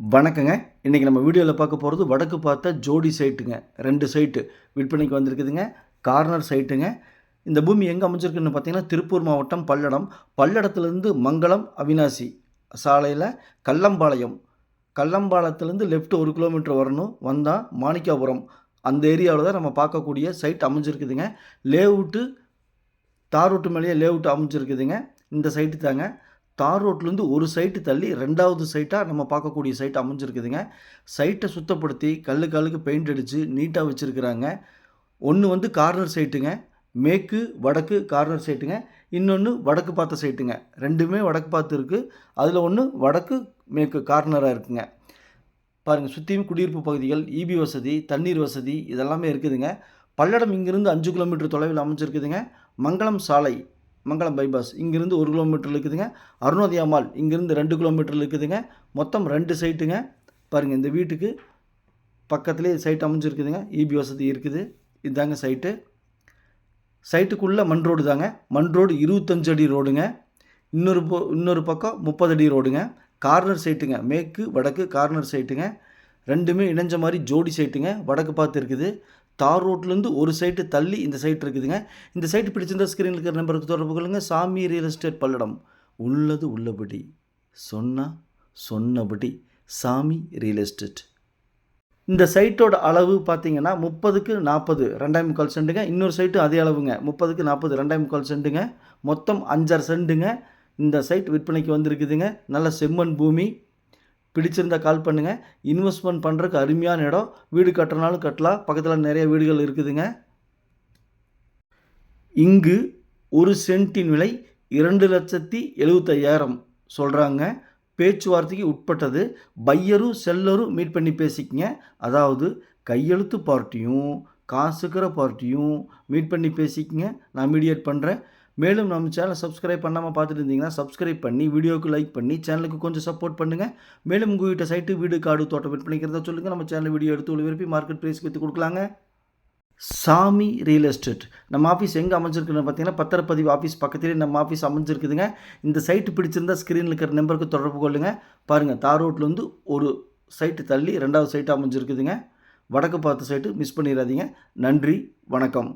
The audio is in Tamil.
வணக்கங்க. இன்றைக்கி நம்ம வீடியோவில் பார்க்க போகிறது வடக்கு பார்த்த ஜோடி சைட்டுங்க. ரெண்டு சைட்டு விற்பனைக்கு வந்திருக்குதுங்க. கார்னர் சைட்டுங்க. இந்த பூமி எங்கே அமைஞ்சிருக்குன்னு பார்த்தீங்கன்னா திருப்பூர் மாவட்டம் பல்லடம். பல்லடத்துலேருந்து மங்களம் அவினாசி சாலையில் கல்லம்பாளையம் கல்லம்பாளையத்துலேருந்து லெஃப்ட் ஒரு கிலோமீட்டர் வரணும். வந்தால் மாணிக்காபுரம். அந்த ஏரியாவில் தான் நம்ம பார்க்கக்கூடிய சைட் அமைஞ்சிருக்குதுங்க. லேஅவுட்டு தார் ரோட்டு மேலேயே லேஅவுட் அமைஞ்சிருக்குதுங்க. இந்த சைட்டு தாங்க. தார் ரோட்லேருந்து ஒரு சைட்டு தள்ளி ரெண்டாவது சைட்டாக நம்ம பார்க்கக்கூடிய சைட் அமைஞ்சிருக்குதுங்க. சைட்டை சுத்தப்படுத்தி கல்லு காலுக்கு பெயிண்ட் அடித்து நீட்டாக வச்சுருக்குறாங்க. ஒன்று வந்து கார்னர் சைட்டுங்க. மேற்கு வடக்கு கார்னர் சைட்டுங்க. இன்னொன்று வடக்கு பார்த்த சைட்டுங்க. ரெண்டுமே வடக்கு பார்த்து இருக்குது அதில் ஒன்று வடக்கு மேற்கு கார்னராக இருக்குங்க. பாருங்கள் சுற்றியும் குடியிருப்பு பகுதிகள் இபி வசதி தண்ணீர் வசதி இதெல்லாமே இருக்குதுங்க. பல்லடம் இங்கிருந்து அஞ்சு கிலோமீட்டர் தொலைவில் அமைஞ்சிருக்குதுங்க. மங்களம் சாலை. மங்களம் பைபாஸ். இங்கேருந்து ஒரு கிலோமீட்டர் இருக்குதுங்க. அருணோதயா மால் ரெண்டு கிலோமீட்டர் இருக்குதுங்க. மொத்தம் ரெண்டு சைட்டுங்க. பாருங்கள் இந்த வீட்டுக்கு பக்கத்துலேயே சைட் அமைஞ்சிருக்குதுங்க. இபி வசதி இருக்குது. இதுதாங்க சைட்டு. சைட்டுக்குள்ளே மண் ரோடு தாங்க. மண் ரோடு இருபத்தஞ்சு அடி ரோடுங்க. இன்னொரு போ இன்னொரு பக்கம் முப்பது அடி ரோடுங்க. கார்னர் சைட்டுங்க. மேற்கு வடக்கு கார்னர் சைட்டுங்க. ரெண்டுமே இணைஞ்ச மாதிரி ஜோடி சைட்டுங்க. வடக்கு பார்த்து இருக்குது. தார் ரோட்லேருந்து ஒரு சைட்டு தள்ளி இந்த சைட் இருக்குதுங்க. இந்த சைட்டு பிடிச்சிருந்தா ஸ்க்ரீனில் இருக்கிற நம்பருக்கு தொடர்பு கொள்ளுங்க. சாமி ரியல் எஸ்டேட் பல்லடம். உள்ளது உள்ளபடி. சொன்னா சொன்னபடி. சாமி ரியல் எஸ்டேட் இந்த சைட்டோட அளவு பார்த்தீங்கன்னா முப்பதுக்கு நாற்பது ரெண்டாயிரம் முக்கால் சென்ட்டுங்க இன்னொரு சைட்டு அதே அளவுங்க. முப்பதுக்கு நாற்பது ரெண்டாயிரம் முக்கால் சென்ட்டுங்க மொத்தம் அஞ்சரை சென்ட்டுங்க இந்த சைட் விற்பனைக்கு வந்திருக்குதுங்க. நல்ல செம்மண் பூமி. பிடிச்சிருந்தா கால் பண்ணுங்கள் இன்வெஸ்ட்மெண்ட் பண்ணுறதுக்கு அருமையான இடம். வீடு கட்டுறனாலும் கட்டலாம். பக்கத்தில் நிறைய வீடுகள் இருக்குதுங்க. இங்கு ஒரு சென்ட்டின் விலை இரண்டு லட்சத்தி எழுபத்தையாயிரம் சொல்கிறாங்க பேச்சுவார்த்தைக்கு உட்பட்டது. பையரும் செல்லரும் மீட் பண்ணி பேசிக்கங்க. அதாவது கையெழுத்து பார்ட்டியும் காசுக்கிற பார்ட்டியும் மீட் பண்ணி பேசிக்கங்க. நான் மீடியேட் பண்ணுறேன் மேலும் நம்ம சேனலை சப்ஸ்கிரைப் பண்ணாமல் பார்த்துட்டு இருந்தீங்கன்னா சப்ஸ்கிரைப் பண்ணி வீடியோக்கு லைக் பண்ணி சேனலுக்கு கொஞ்சம் சப்போர்ட் பண்ணுங்கள் மேலும் உங்கள் சைட்டு வீடு காடு தோட்டம் விற்பனைக்கிறத சொல்லுங்கள் நம்ம சேனல் வீடியோ எடுத்து உள்ள மார்க்கெட் ப்ரைஸ்க்கு விற்று கொடுக்கலாங்க. சாமி ரியல் எஸ்டேட் நம்ம ஆஃபீஸ் எங்கே அமைஞ்சிருக்குன்னு பார்த்தீங்கன்னா பத்திரப்பதிவு ஆஃபீஸ் பக்கத்துலேயே நம்ம ஆஃபீஸ் அமைஞ்சிருக்குதுங்க. இந்த சைட்டு பிடிச்சிருந்தா ஸ்க்ரீனில் இருக்கிற நம்பருக்கு தொடர்பு கொள்ளுங்கள் பாருங்கள் தார் ரோட்டில் வந்து ஒரு சைட்டு தள்ளி ரெண்டாவது சைட்டு அமைஞ்சிருக்குதுங்க. வடக்கு பார்த்த சைட்டு மிஸ் பண்ணிடாதீங்க. நன்றி வணக்கம்.